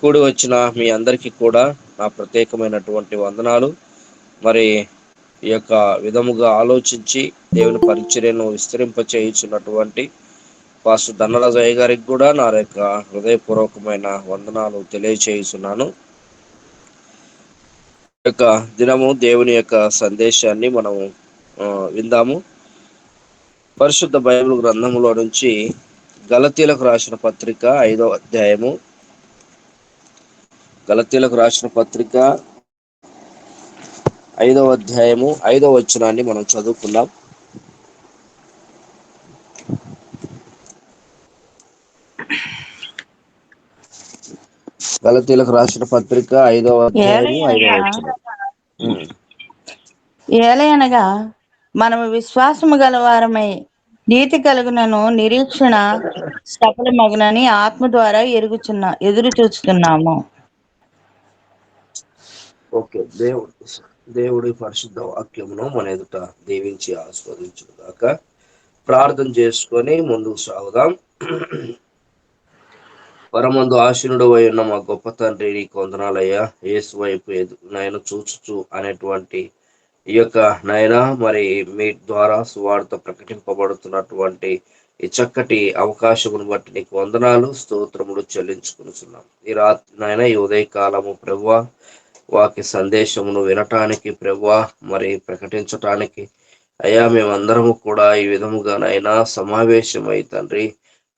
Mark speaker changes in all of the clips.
Speaker 1: కూడి వచ్చిన మీ అందరికీ కూడా నా ప్రత్యేకమైనటువంటి వందనాలు. మరి ఈ యొక్క విధముగా ఆలోచించి దేవుని పరిచర్యను విస్తరింప చేయించినటువంటి ధనరాజయ్య గారికి కూడా నా యొక్క హృదయపూర్వకమైన వందనాలు తెలియచేయుచున్నాను ఈ యొక్క దినము దేవుని యొక్క సందేశాన్ని మనం విందాము. పరిశుద్ధ బైబిల్ గ్రంథములో నుంచి గలతీలకు రాసిన పత్రిక ఐదో అధ్యాయము గలతీలకు రాసిన పత్రిక ఐదవ అధ్యాయము ఐదవ వచనాన్ని మనం చదువుకుందాం. గలతీలకు రాసిన పత్రిక ఐదవ అధ్యాయము ఐదవ వచనం.
Speaker 2: ఏలయనగా మనము విశ్వాసము గలవారమై నీతి కలుగునను నిరీక్షణ సఫలమగునని ఆత్మ ద్వారా ఎరుగుచున్నా ఎదురు చూస్తున్నాము
Speaker 1: ఓకే. దేవుడు దేవుడి పరిశుద్ధ వాక్యమును మన ఎదుట దీవించి ఆస్వాదించుగాక ప్రార్థన చేసుకొని ముందుకు సాగుదాం. పరమందు ఆశీనుడు అయి ఉన్న మా గొప్ప తండ్రి నీకు వందనాలయ్యా. ఏసు వైపు ఎదు నాయన చూచుచు అనేటువంటి ఈ యొక్క నాయన మరి మీ ద్వారా సువార్త ప్రకటింపబడుతున్నటువంటి ఈ చక్కటి అవకాశమును బట్టి నీకు వందనాలు స్తోత్రములు చెల్లించుకుని ఈ రాత్రి నాయన ఈ ఉదయకాలము ప్రభువ వాక్య సందేశమును వినటానికి ప్రభా మరి ప్రకటించటానికి. అయ్యా మేమందరము కూడా ఈ విధముగానైనా సమావేశమై తండ్రి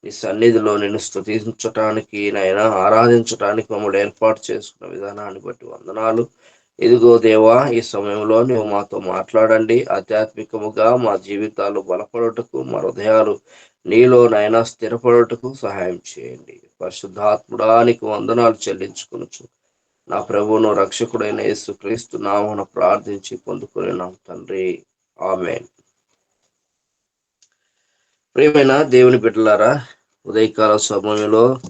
Speaker 1: నీ సన్నిధిలో నిన్ను స్థుతించటానికి నాయన ఆరాధించటానికి మమ్మల్ని ఏర్పాటు చేసుకున్న విధానాన్ని బట్టి వందనాలు. ఇదిగో దేవా ఈ సమయంలో నువ్వు మాతో మాట్లాడండి. ఆధ్యాత్మికముగా మా జీవితాలు బలపడుటకు మా హృదయాలు నీలో నైనా స్థిరపడుటకు సహాయం చేయండి. పరిశుద్ధాత్ముడానికి వందనాలు చెల్లించుకునుచు. నా ప్రభువును రక్షకుడైన యేసు క్రీస్తు నామను ప్రార్థించి పొందుకునేనాం తండ్రి. ఆమె ప్రియమైన దేవుని బిడ్డలారా ఉదయకాల సమయంలో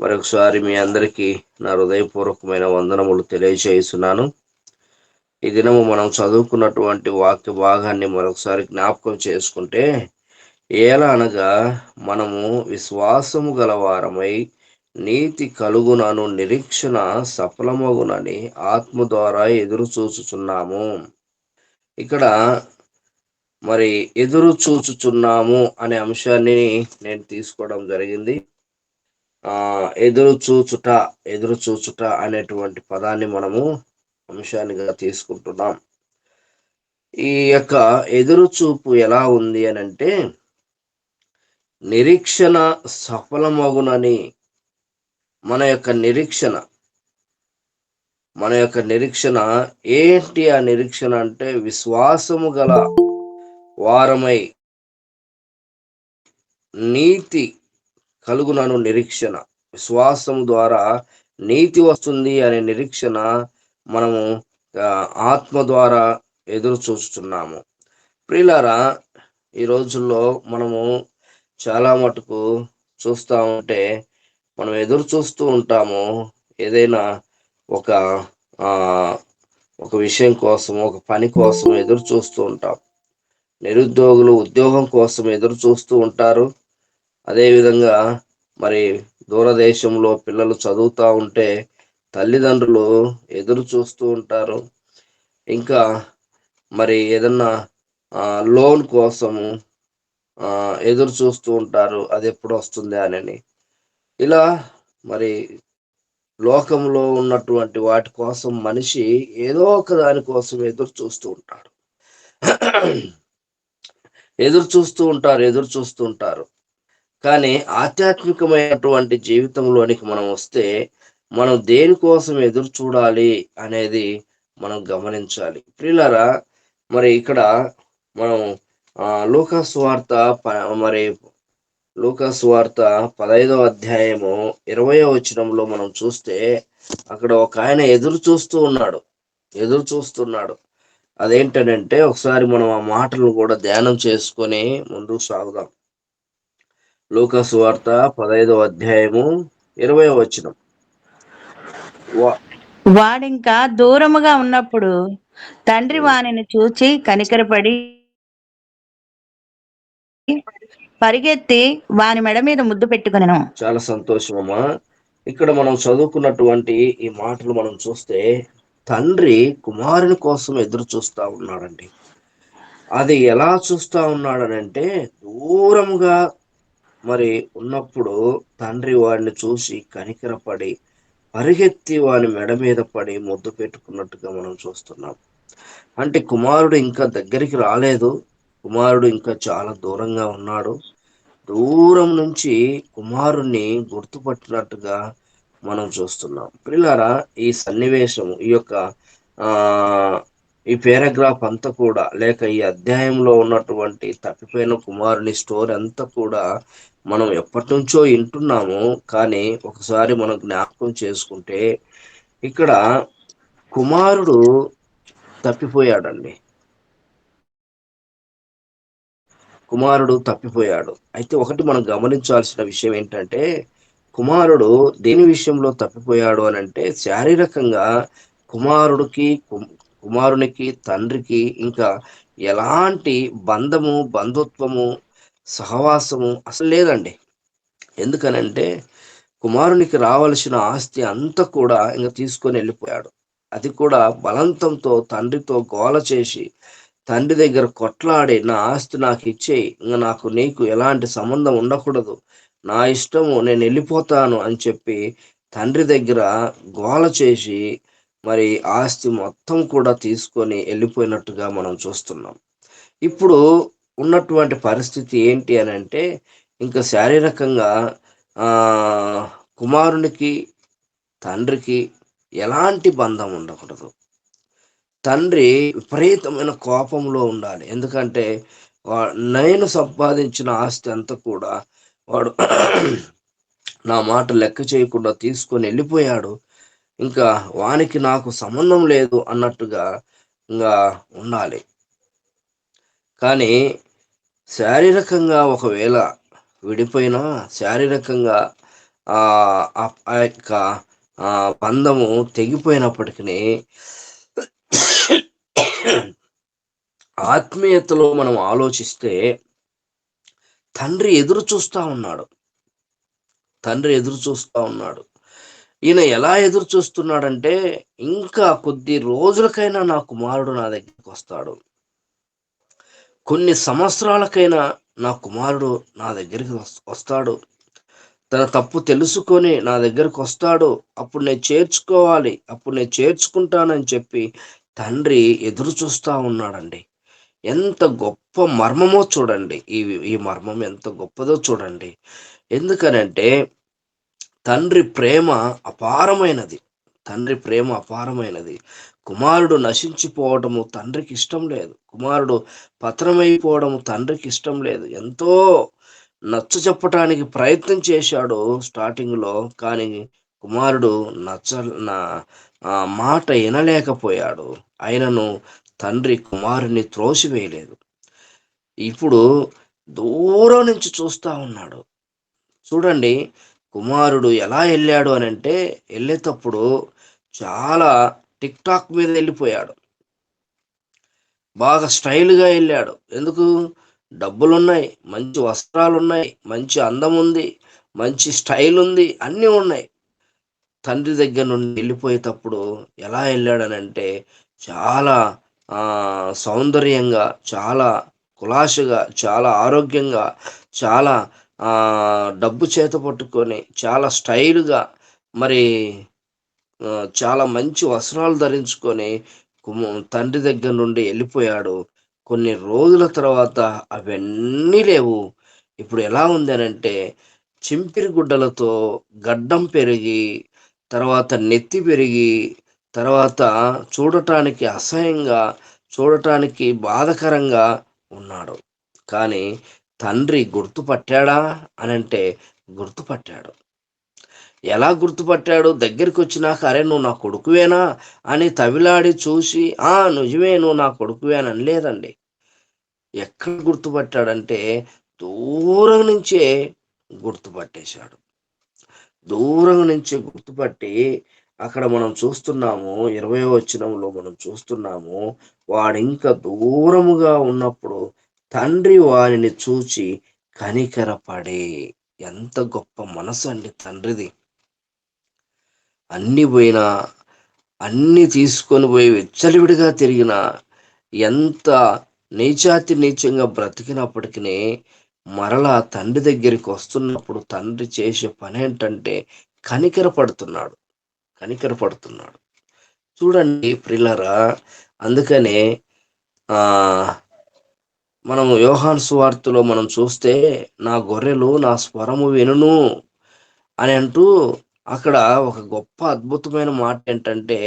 Speaker 1: మరొకసారి మీ అందరికీ నా హృదయపూర్వకమైన వందనములు తెలియజేస్తున్నాను. ఈ దినము మనం చదువుకున్నటువంటి వాక్య భాగాన్ని మరొకసారి జ్ఞాపకం చేసుకుంటే ఎలా అనగా మనము విశ్వాసము గలవారమై నీతి కలుగునను నిరీక్షణ సఫలమగునని ఆత్మ ద్వారా ఎదురు చూచుచున్నాము ఇక్కడ మరి ఎదురు చూచుచున్నాము అనే అంశాన్ని నేను తీసుకోవడం జరిగింది. ఆ ఎదురు చూచుట ఎదురు చూచుట అనేటువంటి పదాన్ని మనము అంశానిగా తీసుకుంటున్నాం. ఈ యొక్క ఎదురు చూపు ఎలా ఉంది అని అంటే నిరీక్షణ సఫలమగునని మన యొక్క నిరీక్షణ. మన యొక్క నిరీక్షణ ఏంటి ఆ నిరీక్షణ అంటే విశ్వాసము గల వారమై నీతి కలుగునను నిరీక్షణ. విశ్వాసం ద్వారా నీతి వస్తుంది అనే నిరీక్షణ మనము ఆత్మ ద్వారా ఎదురు చూస్తున్నాము. ప్రియులారా ఈ రోజుల్లో మనము చాలా మటుకు చూస్తూ ఉంటే మనం ఎదురు చూస్తూ ఉంటాము. ఏదైనా ఒక ఒక విషయం కోసం ఒక పని కోసం ఎదురు చూస్తూ ఉంటాం. నిరుద్యోగులు ఉద్యోగం కోసం ఎదురు చూస్తూ ఉంటారు. అదేవిధంగా మరి దూరదేశంలో పిల్లలు చదువుతూ ఉంటే తల్లిదండ్రులు ఎదురు చూస్తూ ఉంటారు. ఇంకా మరి ఏదన్నా లోన్ కోసము ఎదురు చూస్తూ ఉంటారు. అది ఎప్పుడు వస్తుంది అని. ఇలా మరి లోకంలో ఉన్నటువంటి వాటి కోసం మనిషి ఏదో ఒక దాని కోసం ఎదురు చూస్తూ ఉంటాడు. ఎదురు చూస్తూ ఉంటారు ఎదురు చూస్తూ ఉంటారు. కానీ ఆధ్యాత్మికమైనటువంటి జీవితంలోనికి మనం వస్తే మనం దేనికోసం ఎదురు చూడాలి అనేది మనం గమనించాలి. ప్రియులారా మరి ఇక్కడ మనం లోకస్వార్థ ప- మరి లూకాస్ వార్త పదహైదవ అధ్యాయము ఇరవయో వచనంలో మనం చూస్తే అక్కడ ఒక ఆయన ఎదురు చూస్తూ ఉన్నాడు. ఎదురు చూస్తున్నాడు. అదేంటనంటే ఒకసారి మనం ఆ మాటలను కూడా ధ్యానం చేసుకొని ముందుకు సాగుదాం. లూకాస్ వార్త పదహైదవ అధ్యాయము ఇరవయో వచనం. వా-
Speaker 2: వాడింకా దూరముగా ఉన్నప్పుడు తండ్రి వానిని చూచి కనికరపడి పరిగెత్తి వాని మెడ మీద ముద్దు పెట్టుకునెను.
Speaker 1: చాలా సంతోషమమ్మా ఇక్కడ మనం చదువుకున్నటువంటి ఈ మాటలు మనం చూస్తే తండ్రి కుమారుని కోసం ఎదురు చూస్తా ఉన్నాడండి. అది ఎలా చూస్తా ఉన్నాడనంటే దూరంగా మరి ఉన్నప్పుడు తండ్రి వాడిని చూసి కనికరపడి పరిగెత్తి వాని మెడ మీద పడి ముద్దు పెట్టుకున్నట్టుగా మనం చూస్తున్నాం. అంటే కుమారుడు ఇంకా దగ్గరికి రాలేదు. కుమారుడు ఇంకా చాలా దూరంగా ఉన్నాడు. దూరం నుంచి కుమారుణ్ణి గుర్తుపట్టినట్టుగా మనం చూస్తున్నాం. పిల్లారా ఈ సన్నివేశము ఈ యొక్క ఈ పేరాగ్రాఫ్ అంతా కూడా లేక ఈ అధ్యాయంలో ఉన్నటువంటి తప్పిపోయిన కుమారుని స్టోరీ అంతా కూడా మనం ఎప్పటి నుంచో వింటున్నాము. కానీ ఒకసారి మనం జ్ఞాపకం చేసుకుంటే ఇక్కడ కుమారుడు తప్పిపోయాడండి. కుమారుడు తప్పిపోయాడు. అయితే ఒకటి మనం గమనించాల్సిన విషయం ఏంటంటే కుమారుడు దేని విషయంలో తప్పిపోయాడు అని అంటే శారీరకంగా కుమారుడికి కుమారునికి తండ్రికి ఇంకా ఎలాంటి బంధము బంధుత్వము సహవాసము అసలు లేదండి. ఎందుకనంటే కుమారునికి రావలసిన ఆస్తి అంతా కూడా ఇంకా తీసుకొని వెళ్ళిపోయాడు. అది కూడా బలంతంతో తండ్రితో గోల చేసి తండ్రి దగ్గర కొట్లాడి నా ఆస్తి నాకు ఇచ్చేయి ఇంకా నాకు నీకు ఎలాంటి సంబంధం ఉండకూడదు. నా ఇష్టము నేను వెళ్ళిపోతాను అని చెప్పి తండ్రి దగ్గర గోల చేసి మరి ఆస్తి మొత్తం కూడా తీసుకొని వెళ్ళిపోయినట్టుగా మనం చూస్తున్నాం. ఇప్పుడు ఉన్నటువంటి పరిస్థితి ఏంటి అని అంటే ఇంకా శారీరకంగా కుమారునికి తండ్రికి ఎలాంటి బంధం ఉండకూడదు. తండ్రి విపరీతమైన కోపంలో ఉండాలి. ఎందుకంటే నేను సంపాదించిన ఆస్తి అంతా కూడా వాడు నా మాట లెక్క చేయకుండా తీసుకొని వెళ్ళిపోయాడు. ఇంకా వానికి నాకు సంబంధం లేదు అన్నట్టుగా ఇంకా ఉండాలి. కానీ శారీరకంగా ఒకవేళ విడిపోయినా శారీరకంగా ఆ యొక్క బంధము తెగిపోయినప్పటికీ ఆత్మీయతలో మనం ఆలోచిస్తే తండ్రి ఎదురు చూస్తా ఉన్నాడు. తండ్రి ఎదురు చూస్తా ఉన్నాడు. ఈయన ఎలా ఎదురు చూస్తున్నాడంటే ఇంకా కొద్ది రోజులకైనా నా కుమారుడు నా దగ్గరికి వస్తాడు. కొన్ని సంవత్సరాలకైనా నా కుమారుడు నా దగ్గరికి వస్తాడు. తన తప్పు తెలుసుకొని నా దగ్గరకు వస్తాడు. అప్పుడు నేను చేర్చుకోవాలి. అప్పుడు నేను చేర్చుకుంటానని చెప్పి తండ్రి ఎదురు చూస్తా ఉన్నాడండి. ఎంత గొప్ప మర్మమో చూడండి. ఈ ఈ మర్మం ఎంత గొప్పదో చూడండి. ఎందుకనంటే తండ్రి ప్రేమ అపారమైనది. తండ్రి ప్రేమ అపారమైనది. కుమారుడు నశించిపోవడము తండ్రికి ఇష్టం లేదు. కుమారుడు పత్రమైపోవడము తండ్రికి ఇష్టం లేదు. ఎంతో నచ్చ చెప్పటానికి ప్రయత్నం చేశాడు స్టార్టింగ్లో కానీ కుమారుడు నచ్చ నా మాట వినలేకపోయాడు. ఆయనను తండ్రి కుమారుని త్రోసివేయలేదు. ఇప్పుడు దూరం నుంచి చూస్తూ ఉన్నాడు. చూడండి కుమారుడు ఎలా వెళ్ళాడు అని అంటే వెళ్ళేటప్పుడు చాలా టిక్ టాక్ మీద వెళ్ళిపోయాడు. బాగా స్టైల్గా వెళ్ళాడు. ఎందుకు? డబ్బులు ఉన్నాయి మంచి వస్త్రాలు ఉన్నాయి మంచి అందం ఉంది మంచి స్టైల్ ఉంది అన్నీ ఉన్నాయి. తండ్రి దగ్గర నుండి వెళ్ళిపోయేటప్పుడు ఎలా వెళ్ళాడనంటే చాలా సౌందర్యంగా చాలా కులాసగా చాలా ఆరోగ్యంగా చాలా డబ్బు చేత పట్టుకొని చాలా స్టైల్గా మరి చాలా మంచి వస్త్రాలు ధరించుకొని తండ్రి దగ్గర నుండి వెళ్ళిపోయాడు. కొన్ని రోజుల తర్వాత అవన్నీ లేవు. ఇప్పుడు ఎలా ఉంది అంటే చింపిరి గుడ్డలతో గడ్డం పెరిగి తర్వాత నెత్తి పెరిగి తర్వాత చూడటానికి అసహ్యంగా చూడటానికి బాధకరంగా ఉన్నాడు. కానీ తండ్రి గుర్తుపట్టాడా అని అంటే గుర్తుపట్టాడు. ఎలా గుర్తుపట్టాడు? దగ్గరికి వచ్చినాక అరే నువ్వు నా కొడుకువేనా? అని తవిలాడి చూసి ఆ నిజమే నువ్వు నా కొడుకువేనని లేదండి. ఎక్కడ గుర్తుపట్టాడంటే దూరం నుంచే గుర్తుపట్టేశాడు. దూరం నుంచి గుర్తుపట్టి అక్కడ మనం చూస్తున్నాము ఇరవై వచ్చినంలో మనం చూస్తున్నాము వాడు ఇంకా దూరముగా ఉన్నప్పుడు తండ్రి వారిని చూచి కనికరపడే. ఎంత గొప్ప మనసు అండి తండ్రిది. అన్ని పోయినా అన్ని తీసుకొని పోయి వెచ్చలివిడిగా తిరిగిన ఎంత నీచాతి నీచంగా బ్రతికినప్పటికీ మరలా తండ్రి దగ్గరికి వస్తున్నప్పుడు తండ్రి చేసే పని ఏంటంటే కనికర పడుతున్నాడు. కనికర పడుతున్నాడు. చూడండి ప్రిల్లరా అందుకనే మనం యోహాన్ సువార్తలో మనం చూస్తే నా గొర్రెలు నా స్వరము వినును అని అంటూ అక్కడ ఒక గొప్ప అద్భుతమైన మాట ఏంటంటే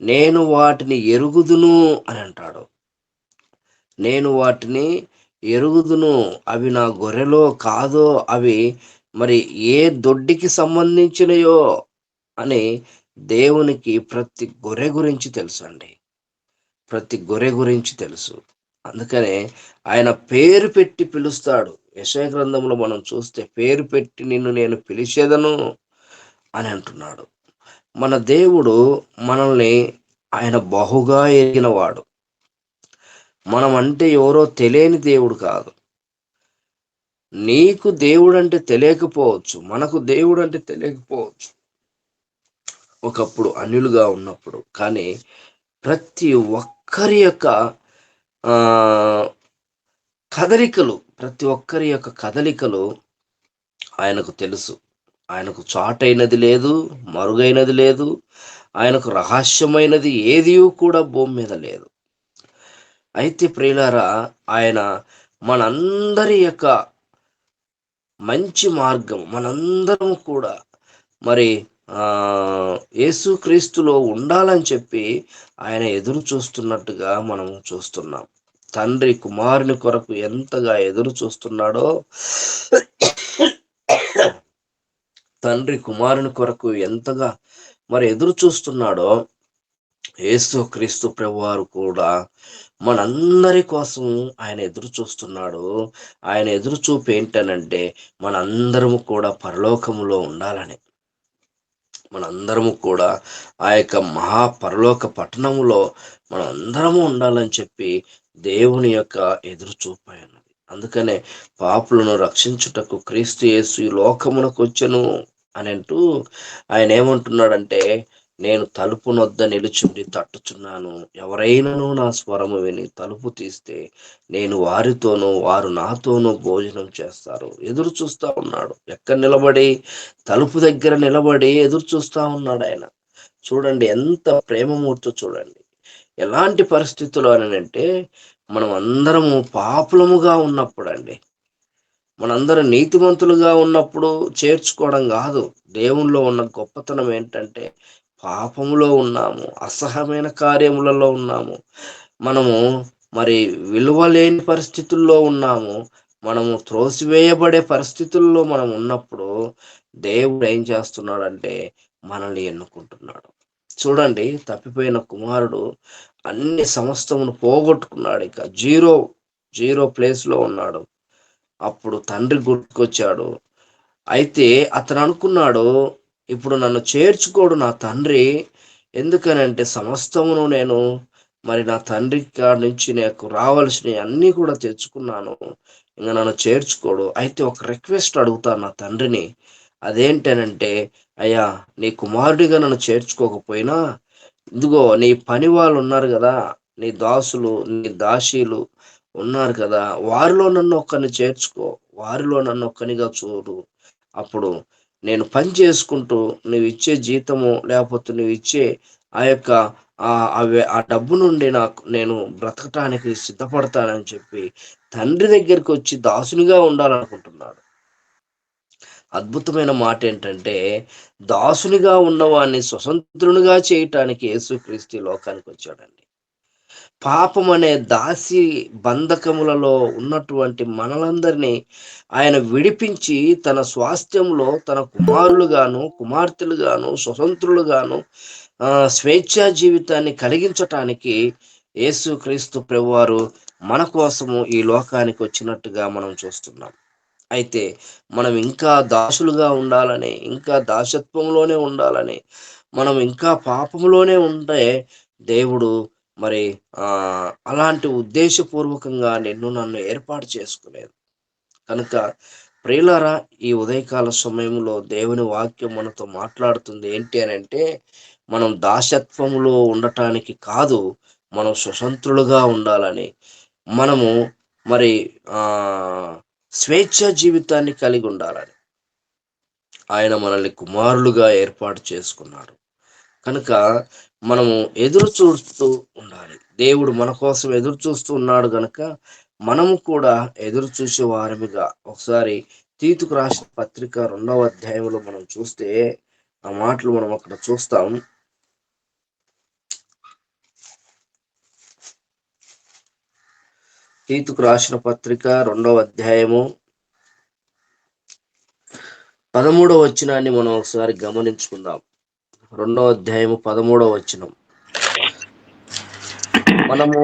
Speaker 1: నేను వాటిని ఎరుగుదును అని అంటాడు. నేను వాటిని ఎరుగుదును. అవి నా గొర్రెలో కాదో అవి మరి ఏ దొడ్డికి సంబంధించినయో అని దేవునికి ప్రతి గొర్రె గురించి తెలుసు అండి ప్రతి గొర్రె గురించి తెలుసు. అందుకనే ఆయన పేరు పెట్టి పిలుస్తాడు. యశయ గ్రంథంలో మనం చూస్తే పేరు పెట్టి నిన్ను నేను పిలిచేదను అని అంటున్నాడు. మన దేవుడు మనల్ని ఆయన బహుగా ఎరిగినవాడు. మనం అంటే ఎవరో తెలియని దేవుడు కాదు. నీకు దేవుడు అంటే తెలియకపోవచ్చు మనకు దేవుడు అంటే తెలియకపోవచ్చు. ఒకప్పుడు అన్యులుగా ఉన్నప్పుడు కానీ ప్రతి ఒక్కరి యొక్క కదలికలు ప్రతి ఒక్కరి యొక్క కదలికలు ఆయనకు తెలుసు. ఆయనకు చాటైనది లేదు మరుగైనది లేదు ఆయనకు రహస్యమైనది ఏది కూడా భూమి మీద లేదు. అయితే ప్రియులారా ఆయన మనందరి యొక్క మంచి మార్గం మనందరం కూడా మరి యేసుక్రీస్తులో ఉండాలని చెప్పి ఆయన ఎదురు చూస్తున్నట్టుగా మనం చూస్తున్నాం. తండ్రి కుమారుని కొరకు ఎంతగా ఎదురు చూస్తున్నాడో తండ్రి కుమారుని కొరకు ఎంతగా మరి ఎదురు చూస్తున్నాడో యేసు క్రీస్తు ప్రభువారు కూడా మనందరి కోసం ఆయన ఎదురు చూస్తున్నాడు. ఆయన ఎదురు చూపు ఏంటనంటే మనందరము కూడా పరలోకములో ఉండాలని. మనందరము కూడా ఆ యొక్క మహాపరలోక పట్టణములో మనందరము అందరము ఉండాలని చెప్పి దేవుని యొక్క ఎదురు చూపాయన్నది అందుకనే పాపులను రక్షించుటకు క్రీస్తు యేసు ఈ లోకమునకు వచ్చను అని అంటూ ఆయన ఏమంటున్నాడంటే నేను తలుపు నొద్ద నిలుచుండి తట్టుచున్నాను. ఎవరైనాను నా స్వరము విని తలుపు తీస్తే నేను వారితోనూ వారు నాతోనూ భోజనం చేస్తారు. ఎదురు చూస్తా ఉన్నాడు. ఎక్కడ నిలబడి? తలుపు దగ్గర నిలబడి ఎదురు చూస్తా ఉన్నాడు ఆయన. చూడండి ఎంత ప్రేమమూర్తో చూడండి. ఎలాంటి పరిస్థితులు అని అంటే మనం అందరము పాపులముగా ఉన్నప్పుడు అండి మనందరం నీతిమంతులుగా ఉన్నప్పుడు చేర్చుకోవడం కాదు. దేవుల్లో ఉన్న గొప్పతనం ఏంటంటే పాపములో ఉన్నాము అసహమైన కార్యములలో ఉన్నాము. మనము మరి విలువ లేని పరిస్థితుల్లో ఉన్నాము. మనము త్రోసివేయబడే పరిస్థితుల్లో మనం ఉన్నప్పుడు దేవుడు ఏం చేస్తున్నాడంటే మనల్ని ఎన్నుకుంటున్నాడు. చూడండి తప్పిపోయిన కుమారుడు అన్ని సమస్తమును పోగొట్టుకున్నాడు ఇక. జీరో జీరో ప్లేస్లో ఉన్నాడు. అప్పుడు తండ్రి గుర్తుకొచ్చాడు అయితే అతను అనుకున్నాడు ఇప్పుడు నన్ను చేర్చుకోడు నా తండ్రి. ఎందుకనంటే సమస్తమును నేను మరి నా తండ్రి కాడి నుంచి నాకు రావాల్సినవి అన్నీ కూడా తెచ్చుకున్నాను. ఇంకా నన్ను చేర్చుకోడు. అయితే ఒక రిక్వెస్ట్ అడుగుతాను నా తండ్రిని. అదేంటనంటే అయ్యా నీ కుమారుడిగా నన్ను చేర్చుకోకపోయినా ఇదిగో నీ పని వాళ్ళు ఉన్నారు కదా నీ దాసులు నీ దాసీలు ఉన్నారు కదా వారిలో నన్ను ఒక్కరిని చేర్చుకో వారిలో నన్ను ఒక్కనిగా చూడు. అప్పుడు నేను పని చేసుకుంటూ నువ్వు ఇచ్చే జీతము లేకపోతే నువ్వు ఇచ్చే ఆ యొక్క ఆ అవి ఆ డబ్బు నుండి నాకు నేను బ్రతకటానికి సిద్ధపడతానని చెప్పి తండ్రి దగ్గరికి వచ్చి దాసునిగా ఉండాలనుకుంటున్నాడు. అద్భుతమైన మాట ఏంటంటే దాసునిగా ఉన్నవాడిని స్వతంత్రునిగా చేయటానికి యేసుక్రీస్తు లోకానికి వచ్చాడండి. పాపం అనే దాసి బంధకములలో ఉన్నటువంటి మనలందరినీ ఆయన విడిపించి తన స్వాస్థ్యంలో తన కుమారులుగాను కుమార్తెలుగాను స్వతంత్రులుగాను స్వేచ్ఛా జీవితాన్ని కలిగించటానికి యేసు క్రీస్తు ప్రభువారు మన కోసము ఈ లోకానికి వచ్చినట్టుగా మనం చూస్తున్నాం. అయితే మనం ఇంకా దాసులుగా ఉండాలని ఇంకా దాసత్వంలోనే ఉండాలని మనం ఇంకా పాపంలోనే ఉంటే దేవుడు మరి అలాంటి ఉద్దేశపూర్వకంగా నిన్ను నన్ను ఏర్పాటు చేసుకోలేదు కనుక ప్రియులరా ఈ ఉదయకాల సమయంలో దేవుని వాక్యం మనతో మాట్లాడుతుంది ఏంటి అని అంటే మనం దాసత్వంలో ఉండటానికి కాదు మనం స్వతంత్రులుగా ఉండాలని. మనము మరి స్వేచ్ఛ జీవితాన్ని కలిగి ఉండాలని. ఆయన మనల్ని కుమారులుగా ఏర్పాటు చేసుకున్నారు. కనుక మనము ఎదురు చూస్తూ ఉండాలి. దేవుడు మన కోసం ఎదురు చూస్తూ ఉన్నాడు కనుక మనము కూడా ఎదురు చూసే వారమిగా ఒకసారి తీతుకు రాసిన పత్రిక రెండవ అధ్యాయంలో మనం చూస్తే ఆ మాటలు మనం అక్కడ చూస్తాం. తీతుకు రాసిన పత్రిక రెండవ అధ్యాయము పదమూడవ వచనాన్ని మనం ఒకసారి గమనించుకుందాం. రెండవ అధ్యాయము పదమూడవ వచనం. మనము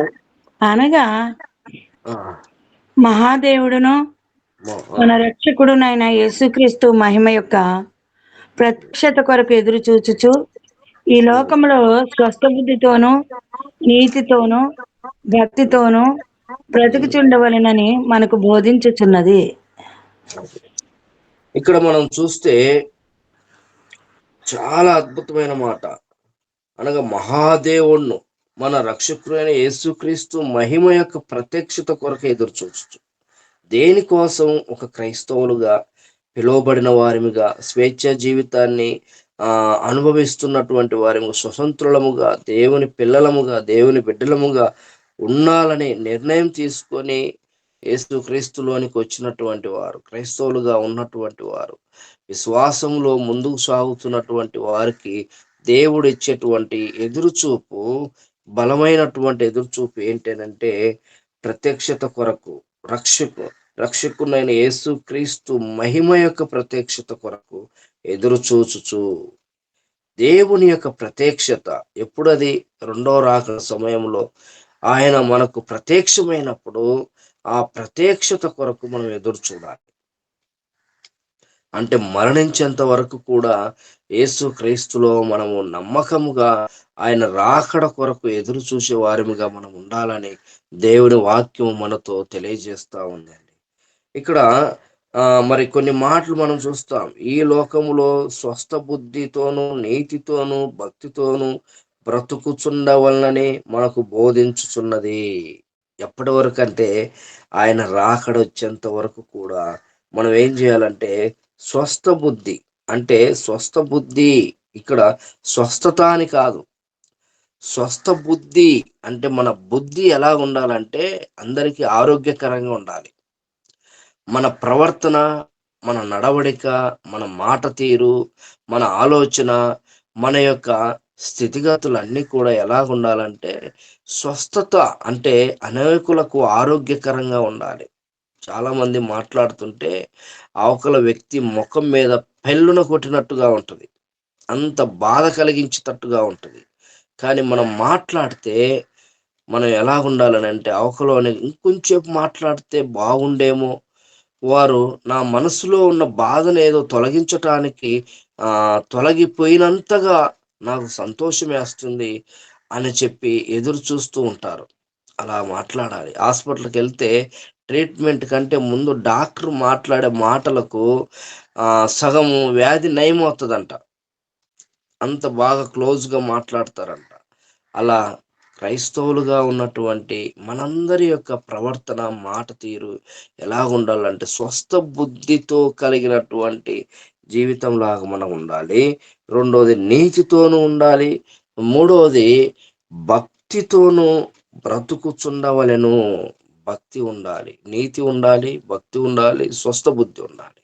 Speaker 2: అనగా మహాదేవుడును మన రక్షకుడునైన యేసుక్రీస్తు మహిమ యొక్క ప్రత్యక్షత కొరకు ఎదురు చూచుచు ఈ లోకంలో స్వస్థ బుద్ధితోనూ నీతితోనూ భక్తితోనూ బ్రతుకుచుండవలెనని మనకు బోధించుచున్నది.
Speaker 1: ఇక్కడ మనం చూస్తే చాలా అద్భుతమైన మాట. అనగా మహాదేవుణ్ణు మన రక్షకుడైన యేసుక్రీస్తు మహిమ యొక్క ప్రత్యక్షత కొరకు ఎదురు చూచు దేనికోసం ఒక క్రైస్తవులుగా పిలువబడిన వారిమిగా స్వేచ్ఛ జీవితాన్ని అనుభవిస్తున్నటువంటి వారిగా స్వతంత్రులముగా దేవుని పిల్లలముగా దేవుని బిడ్డలముగా ఉండాలని నిర్ణయం తీసుకొని యేసు క్రీస్తులోనికి వచ్చినటువంటి వారు క్రైస్తవులుగా ఉన్నటువంటి వారు. విశ్వాసంలో ముందుకు సాగుతున్నటువంటి వారికి దేవుడు ఇచ్చేటువంటి ఎదురుచూపు బలమైనటువంటి ఎదురుచూపు ఏంటంటే ప్రత్యక్షత కొరకు రక్షకు రక్షకునైన యేసు క్రీస్తు మహిమ యొక్క ప్రత్యక్షత కొరకు ఎదురు చూచుచు దేవుని యొక్క ప్రత్యక్షత ఎప్పుడది? రెండో రాక సమయంలో ఆయన మనకు ప్రత్యక్షమైనప్పుడు ఆ ప్రత్యక్షత కొరకు మనం ఎదురు చూడాలి అంటే మరణించేంత వరకు కూడా యేసు క్రీస్తులో మనము నమ్మకముగా ఆయన రాకడ కొరకు ఎదురు చూసే వారిగా మనం ఉండాలని దేవుని వాక్యం మనతో తెలియజేస్తా ఉందండి. ఇక్కడ మరి కొన్ని మాటలు మనం చూస్తాం. ఈ లోకములో స్వస్థ బుద్ధితోనూ నీతితోనూ భక్తితోనూ బ్రతుకుచుండవలనని మనకు బోధించుచున్నది. ఎప్పటి వరకు అంటే ఆయన రాకడొచ్చేంత వరకు కూడా మనం ఏం చేయాలంటే స్వస్థ బుద్ధి అంటే స్వస్థ బుద్ధి ఇక్కడ స్వస్థత అని కాదు. స్వస్థ బుద్ధి అంటే మన బుద్ధి ఎలా ఉండాలంటే అందరికీ ఆరోగ్యకరంగా ఉండాలి. మన ప్రవర్తన మన నడవడిక మన మాట తీరు మన ఆలోచన మన యొక్క స్థితిగతులు అన్నీ కూడా ఎలా ఉండాలంటే స్వస్థత అంటే అనేకులకు ఆరోగ్యకరంగా ఉండాలి. చాలామంది మాట్లాడుతుంటే అవకల వ్యక్తి ముఖం మీద పెళ్ళున కొట్టినట్టుగా ఉంటుంది. అంత బాధ కలిగించేటట్టుగా ఉంటుంది. కానీ మనం మాట్లాడితే మనం ఎలా ఉండాలని అంటే అవకలోని ఇంకొంచేపు మాట్లాడితే బాగుండేమో. వారు నా మనసులో ఉన్న బాధను ఏదో తొలగించటానికి తొలగిపోయినంతగా నాకు సంతోషం వేస్తుంది అని చెప్పి ఎదురు చూస్తూ ఉంటారు. అలా మాట్లాడాలి. హాస్పిటల్కి వెళ్తే ట్రీట్మెంట్ కంటే ముందు డాక్టర్ మాట్లాడే మాటలకు సగము వ్యాధి నయమవుతుందంట. అంత బాగా క్లోజ్గా మాట్లాడతారంట. అలా క్రైస్తవులుగా ఉన్నటువంటి మనందరి యొక్క ప్రవర్తన మాట తీరు ఎలా ఉండాలంటే స్వస్థ బుద్ధితో కలిగినటువంటి జీవితంలాగా మనం ఉండాలి. రెండవది నీతితోనూ ఉండాలి. మూడవది భక్తితోనూ బ్రతుకుచుండవలను. భక్తి ఉండాలి నీతి ఉండాలి భక్తి ఉండాలి స్వస్థ బుద్ధి ఉండాలి.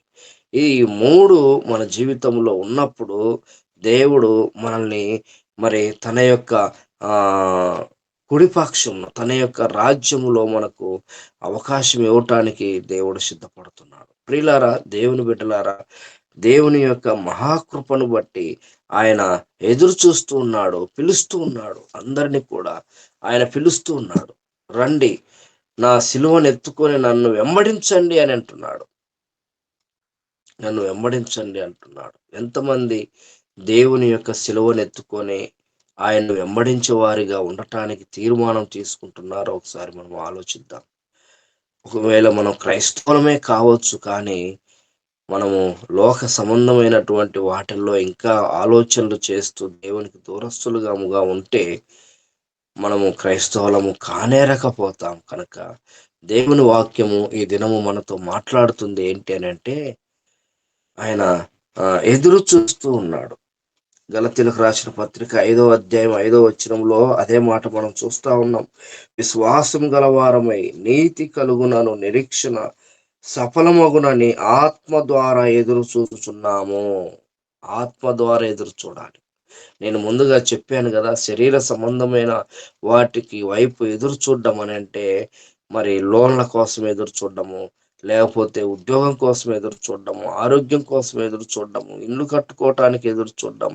Speaker 1: ఈ మూడు మన జీవితంలో ఉన్నప్పుడు దేవుడు మనల్ని మరి తన యొక్క కుడిపాక్షంలో తన యొక్క రాజ్యములో మనకు అవకాశం ఇవ్వటానికి దేవుడు సిద్ధపడుతున్నాడు. ప్రియులారా దేవుని బిడ్డలారా దేవుని యొక్క మహాకృపను బట్టి ఆయన ఎదురు చూస్తూ ఉన్నాడు పిలుస్తూ ఉన్నాడు. అందరినీ కూడా ఆయన పిలుస్తూ ఉన్నాడు. రండి నా శిలువను ఎత్తుకొని నన్ను వెంబడించండి అని అంటున్నాడు. నన్ను వెంబడించండి అంటున్నాడు. ఎంతమంది దేవుని యొక్క శిలువను ఎత్తుకొని ఆయన్ను వెంబడించే వారిగా ఉండటానికి తీర్మానం తీసుకుంటున్నారో ఒకసారి మనం ఆలోచిద్దాం. ఒకవేళ మనం క్రైస్తవులమే కావచ్చు కానీ మనము లోక సంబంధమైనటువంటి వాటిల్లో ఇంకా ఆలోచనలు చేస్తూ దేవునికి దూరస్తులుగాముగా ఉంటే మనము క్రైస్తవులము కానేరకపోతాం కనుక దేవుని వాక్యము ఈ దినము మనతో మాట్లాడుతుంది ఏంటి అని అంటే ఆయన ఎదురు చూస్తూ ఉన్నాడు. గలతీలకు రాసిన పత్రిక ఐదో అధ్యాయం ఐదో వచనంలో అదే మాట మనం చూస్తూ ఉన్నాం. విశ్వాసం గలవారమై నీతి కలుగునను నిరీక్షణ సఫలమగునని ఆత్మ ద్వారా ఎదురు చూస్తున్నాము. ఆత్మ ద్వారా ఎదురు చూడాలి. నేను ముందుగా చెప్పాను కదా శరీర సంబంధమైన వాటికి వైపు ఎదురు చూడడం అని అంటే మరి లోన్ల కోసం ఎదురు చూడడము లేకపోతే ఉద్యోగం కోసం ఎదురు చూడడము ఆరోగ్యం కోసం ఎదురు చూడడము ఇల్లు కట్టుకోవటానికి ఎదురు చూడడం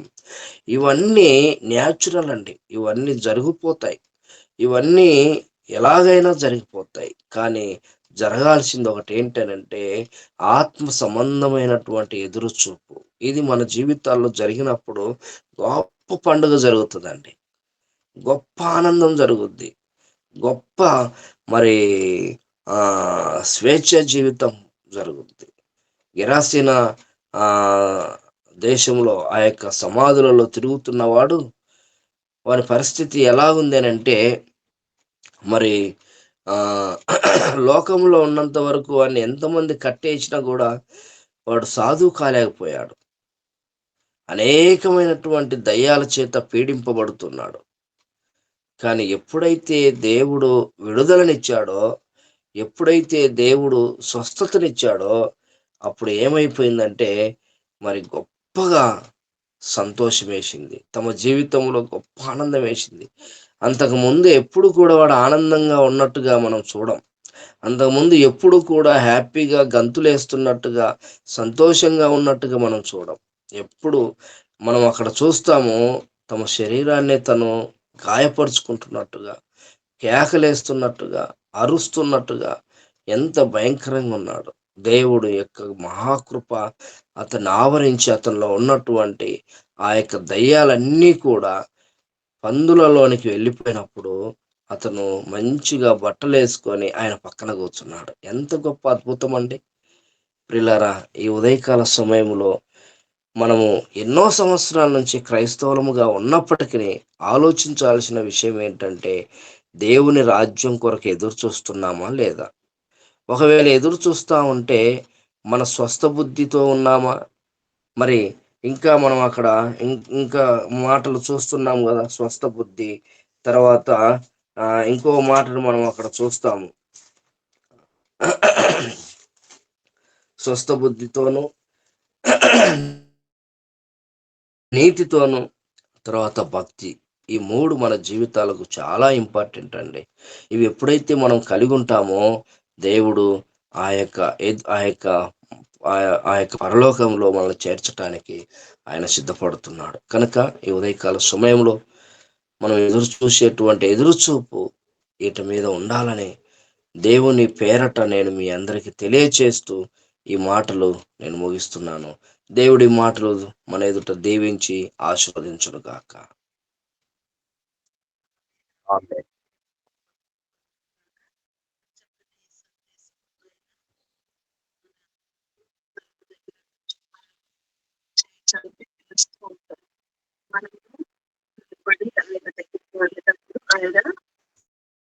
Speaker 1: ఇవన్నీ న్యాచురల్ అండి. ఇవన్నీ జరిగిపోతాయి. ఇవన్నీ ఎలాగైనా జరిగిపోతాయి. కానీ జరగాల్సింది ఒకటి ఏంటనంటే ఆత్మ సంబంధమైనటువంటి ఎదురు చూపు ఇది మన జీవితాల్లో జరిగినప్పుడు గొప్ప పండుగ జరుగుతుందండి. గొప్ప ఆనందం జరుగుద్ది. గొప్ప మరి స్వేచ్ఛ జీవితం జరుగుద్ది. గిరాసిన దేశంలో ఆ యొక్క సమాధులలో తిరుగుతున్నవాడు వారి పరిస్థితి ఎలా ఉంది అని అంటే మరి లోకంలో ఉన్నంత వరకు వాడిని ఎంతమంది కట్టేసినా కూడా వాడు సాధువు కాలేకపోయాడు. అనేకమైనటువంటి దయ్యాల చేత పీడింపబడుతున్నాడు. కానీ ఎప్పుడైతే దేవుడు విడుదలనిచ్చాడో ఎప్పుడైతే దేవుడు స్వస్థతనిచ్చాడో అప్పుడు ఏమైపోయిందంటే మరి గొప్పగా సంతోషం వేసింది తమ జీవితంలో గొప్ప ఆనందం వేసింది అంతకుముందు ఎప్పుడు కూడా వాడు ఆనందంగా ఉన్నట్టుగా మనం చూడం. అంతకుముందు ఎప్పుడు కూడా హ్యాపీగా గంతులేస్తున్నట్టుగా సంతోషంగా ఉన్నట్టుగా మనం చూడం. ఎప్పుడు మనం అక్కడ చూస్తాము తమ శరీరాన్ని తను గాయపరుచుకుంటున్నట్టుగా కేకలేస్తున్నట్టుగా అరుస్తున్నట్టుగా ఎంత భయంకరంగా ఉన్నాడు. దేవుడు యొక్క మహాకృప అతన్ని ఆవరించి అతనిలో ఉన్నటువంటి ఆ యొక్క దయ్యాలన్నీ కూడా పందులలోనికి వెళ్ళిపోయినప్పుడు అతను మంచిగా బట్టలు వేసుకొని ఆయన పక్కన కూర్చున్నాడు. ఎంత గొప్ప అద్భుతం అండి ప్రిలరా ఈ ఉదయకాల సమయంలో మనము ఎన్నో సంవత్సరాల నుంచి క్రైస్తవులముగా ఉన్నప్పటికీ ఆలోచించాల్సిన విషయం ఏంటంటే దేవుని రాజ్యం కొరకు ఎదురు చూస్తున్నామా లేదా? ఒకవేళ ఎదురు చూస్తా ఉంటే మన స్వస్థ బుద్ధితో ఉన్నామా? మరి ఇంకా మనం అక్కడ ఇం- ఇంకా మాటలు చూస్తున్నాం కదా స్వస్థ బుద్ధి. తర్వాత ఇంకో మాటను మనం అక్కడ చూస్తాము. స్వస్థ బుద్ధితోను నీతితోను తర్వాత భక్తి. ఈ మూడు మన జీవితాలకు చాలా ఇంపార్టెంట్ అండి. ఇవి ఎప్పుడైతే మనం కలిగి ఉంటామో దేవుడు ఆ యొక్క ఆ యొక్క ఆ- యొక్క పరలోకంలో మనల్ని చేర్చడానికి ఆయన సిద్ధపడుతున్నాడు. కనుక ఈ ఉదయకాల సమయంలో మనం ఎదురు చూసేటువంటి ఎదురుచూపు వీటి మీద ఉండాలని దేవుని పేరట నేను మీ అందరికీ తెలియచేస్తూ ఈ మాటలు నేను ముగిస్తున్నాను. దేవుడి మాటలు మన ఎదుట దీవించి ఆశీర్వదించును గాక
Speaker 3: మనము పడి ఆయన దగ్గరికి వెళ్ళేటప్పుడు ఆయన